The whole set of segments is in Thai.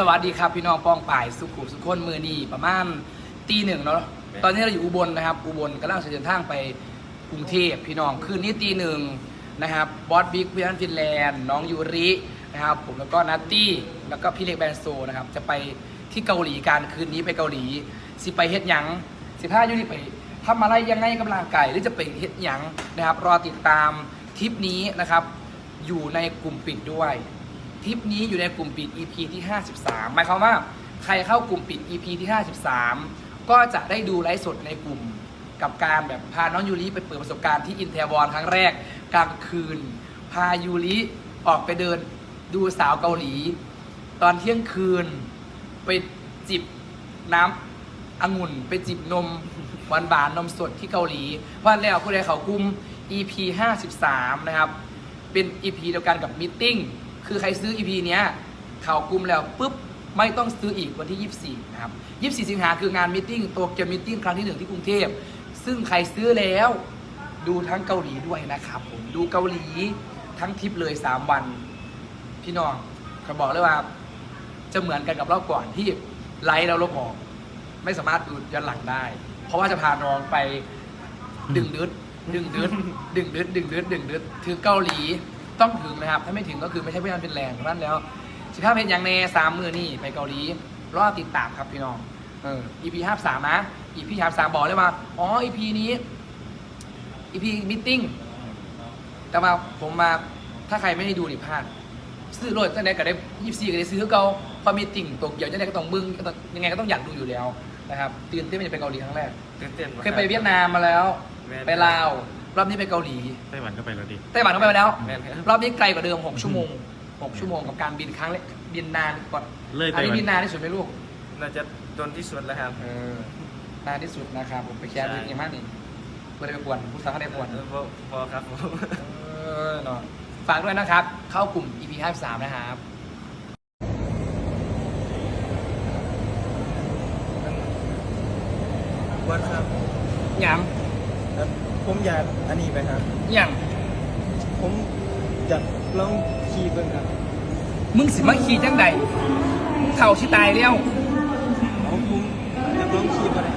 สวัสดีครับพี่น้องป้องป่ายสุขุมสุขคนมือนีประมาณตีหนึ่งเนาะตอนนี้เราอยู่อุบลนะครับ อุบลกำลังจะเดินทางไปกรุงเทพพี่น้องคืนนี้ตีหนึ่งนะครับบอสบิ๊กพี่อันฟินแลนด์น้องยูรินะครับผมแล้วก็นัตตี้แล้วก็พี่เล็กแบรนด์โซนะครับจะไปที่เกาหลีการคืนนี้ไปเกาหลี สิไปเฮ็ดหยังสิพ้ายูริไปทำอะไรยังไงกับร่างกายหรือจะไปเฮ็ดหยังนะครับรอติดตามทริปนี้นะครับอยู่ในกลุ่มปิดด้วย ทริปนี้อยู่ในกลุ่มปิด EP ที่ 53 หมายความว่าใครเข้ากลุ่มปิด EP ที่ 53 ก็จะได้ดูไลฟ์สดในกลุ่มกับการแบบพาน้องยูริไปเปิดประสบการณ์ที่อินเทอร์วอนครั้งแรกกลางคืน พายูริออกไปเดินดูสาวเกาหลี ตอนเที่ยงคืน ไปจิบน้ำองุ่น ไปจิบนมหวานหวานนมสดที่เกาหลี เพราะฉะนั้นแล้วผู้ใดเขากลุ่ม EP 53 นะครับ เป็น EP เดียวกันกับมิทติ้ง คือใครซื้อ EP เนี้ยข่าวกลุ่มแล้วปุ๊บไม่ต้องซื้ออีกวันที่ 24 นะครับ 24 สิงหาคืองานมิทติ้งโตเกียวมิทติ้งครั้งที่หนึ่งที่กรุงเทพ ซึ่งใครซื้อแล้วดูทั้งเกาหลีด้วยนะครับผมดูเกาหลีทั้งทริปเลย 3 วัน พี่น้องเขาบอกเลยว่า จะเหมือนกันกับรอบก่อนที่ไลฟ์แล้วลบออก ไม่สามารถดูย้อนหลังได้ เพราะว่าจะพาน้องไปดึงดึดดึงดึดดึงดึดดึงดึดดึงดึดถึงเกาหลี ต้องถึงนะครับ ถ้าไม่ถึงก็คือไม่ใช่เพื่อนเป็นแรงนั่นแล้วสิบห้าเพนอย่างในสามมือนี่ไปเกาหลีรอติดตามครับพี่น้องเออ EP ห้าสามนะ EP ห้าสามบอกเลยว่าอ๋อ EP นี้ EP มิทติ้งแต่ว่าผมมาถ้าใครไม่ได้ดูนี่พลาดซื้อรถจังไดก็ได้ยี่สี่ก็ได้ซื้อเก่าพอมีติ่งตกเกี่ยวจังไดก็ต้องมึงก็ต้องยังไงก็ต้องอยากดูอยู่แล้วนะครับตื่นเต้นมันจะไปเกาหลีครั้งแรกตื่นเต้นเคยไปเวียดนามมาแล้วแม่นไปลาว รอบนี้ไปเกาหลี ไต้หวันก็ไปแล้วดิ ไต้หวันก็ไปมาแล้ว แม่นครับ รอบนี้ไกลกว่าเดิม 6 ชั่วโมง 6 ชั่วโมงกับการบินครั้งแรกบินนานกว่าเลยอันไต้นี้หวัน บินนานที่สุดไหมลูกน่าจะโดนที่สุดแล้วครับเออนานที่สุดนะครับผมไปแคร์ใช่บินยังมากนี่เพื่อได้ไปกวนผู้สาวเขาได้กวนเออพอพอครับผมเออเนาะฝากด้วยนะครับ เข้ากลุ่ม EP 53นะครับวัดครับยังครับ ผมอยากอันนี้ไปครับยังผมอยากลองขี่เบิ่งครับมึงสิมาขี่จังใดมึงเท่าชิตายแล้วเอาผมอยากลองขี่บ่ได้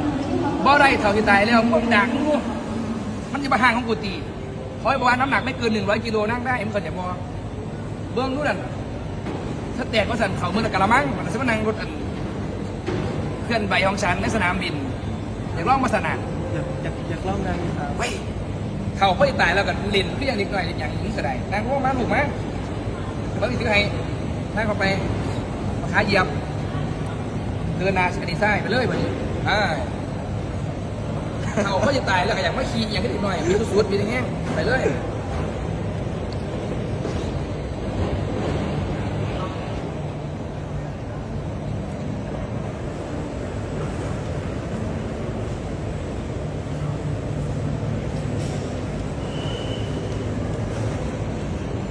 บ่ได้เท่าชิตายแล้วมึงดักกูมันจะมาห่างของกูตีขอให้บอกว่าน้ำหนักไม่เกิน 100กิโลนั่งได้มึงเข้าใจบ่เบื้องนู้นนั่นถ้าแตกก็สั่นเขาเมื่อกะละมังมันจะมานั่งรถอันเคลื่อนใบของฉันในสนามบินอยากลองมาสนาม อยากอยากอยากลองนั่งครับเว้ยเขาพ่อตายแล้วกันเล่นเพื่อนิดหน่อยอย่างนี้ก็ได้นางพวกมาถูกไหมบางทีคือไงนั่งเข้าไปมาขาเหยียบเดินนาสกันดีไซน์ไปเลยแบบนี้อ่าเขาพ่อจะตายแล้วก็อยากมาขี่อย่างนิดหน่อยมีสุดๆมีอย่างเงี้ยไปเลย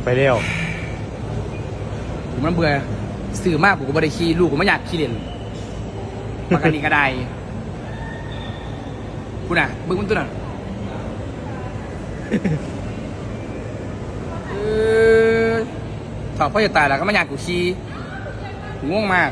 ไปเร็วผมมันเบื่อสื่อมากผมก็บริขี่ลูกผมไม่อยากขี่เล่นปากกันนี่ก็ได้กูน่ะเบิ้งมันตัวน่ะเออถอดพ่อจะตายแล้วก็ไม่อยากกูขี่กูง่วงมาก